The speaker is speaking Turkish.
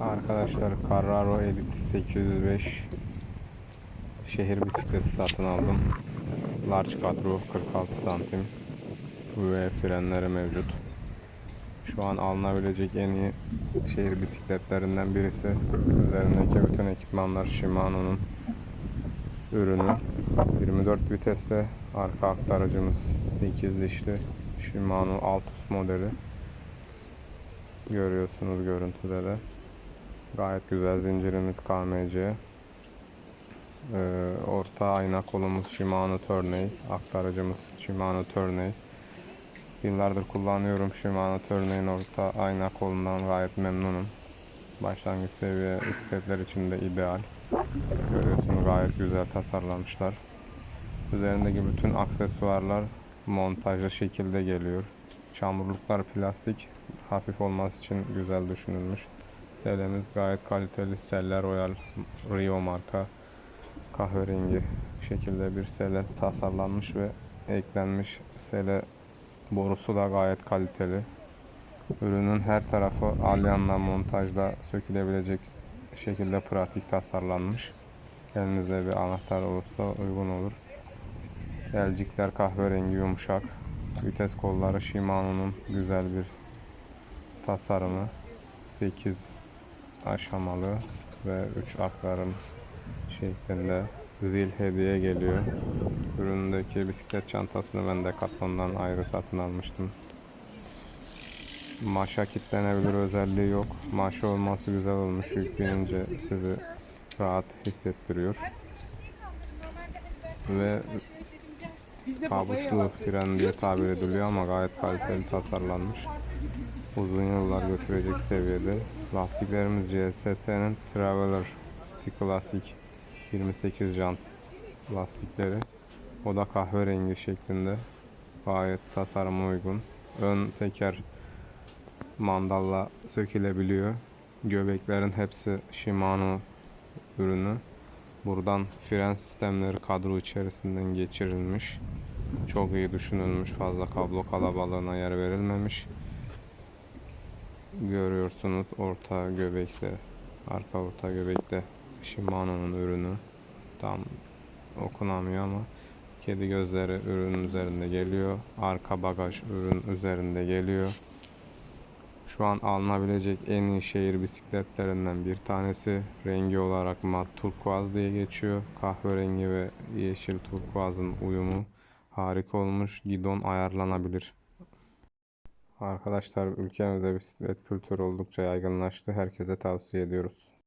Arkadaşlar Carraro Elite 805 şehir bisikleti satın aldım. Large kadro 46 santim ve frenleri mevcut. Şu an alınabilecek en iyi şehir bisikletlerinden birisi. Üzerindeki bütün ekipmanlar Shimano'nun ürünü. 24 vitesli arka aktarıcımız 8 dişli Shimano Altus modeli. Görüyorsunuz görüntüde de. Gayet güzel zincirimiz KMC. Ee, orta ayna kolumuz Shimano Tourney. Aktarıcımız Shimano Tourney. Yıllardır kullanıyorum Shimano Tourney'in orta ayna kolundan gayet memnunum. Başlangıç seviye bisikletler için de ideal. Görüyorsunuz gayet güzel tasarlamışlar. Üzerindeki bütün aksesuarlar montajlı şekilde geliyor. Çamurluklar plastik, hafif olması için güzel düşünülmüş. Selemiz gayet kaliteli Seller Royal Rio marka kahverengi şekilde bir sele tasarlanmış ve eklenmiş. Sele borusu da gayet kaliteli. Ürünün her tarafı alyanla montajla sökülebilecek şekilde pratik tasarlanmış. Elinizde bir anahtar olursa uygun olur. Elcikler kahverengi yumuşak. Vites kolları Shimano'nun güzel bir tasarımı. 8 aşamalı ve 3 aktarım şeklinde zil hediye geliyor. Üründeki bisiklet çantasını ben de Decathlon'dan ayrı satın almıştım. Maşa kilitlenebilir özelliği yok. Maşa olması güzel olmuş. Yükleyince sizi rahat hissettiriyor. Ve pabuçlu fren diye tabir ediliyor ama gayet kaliteli tasarlanmış. Uzun yıllar götürecek seviyede. Lastiklerimiz CST'nin Traveler Stick Classic 28 jant lastikleri. O da kahverengi şeklinde. Gayet tasarıma uygun. Ön teker mandalla sökülebiliyor. Göbeklerin hepsi Shimano ürünü. Buradan fren sistemleri kadro içerisinden geçirilmiş. Çok iyi düşünülmüş. Fazla kablo kalabalığına yer verilmemiş. Görüyorsunuz orta göbekte, arka orta göbekte Shimano'nun ürünü. Tam okunamıyor ama kedi gözleri ürünün üzerinde geliyor. Arka bagaj ürün üzerinde geliyor. Şu an alınabilecek en iyi şehir bisikletlerinden bir tanesi. Rengi olarak mat turkuaz diye geçiyor. Kahverengi ve yeşil turkuazın uyumu harika olmuş. Gidon ayarlanabilir. Arkadaşlar ülkemizde bisiklet kültürü oldukça yaygınlaştı. Herkese tavsiye ediyoruz.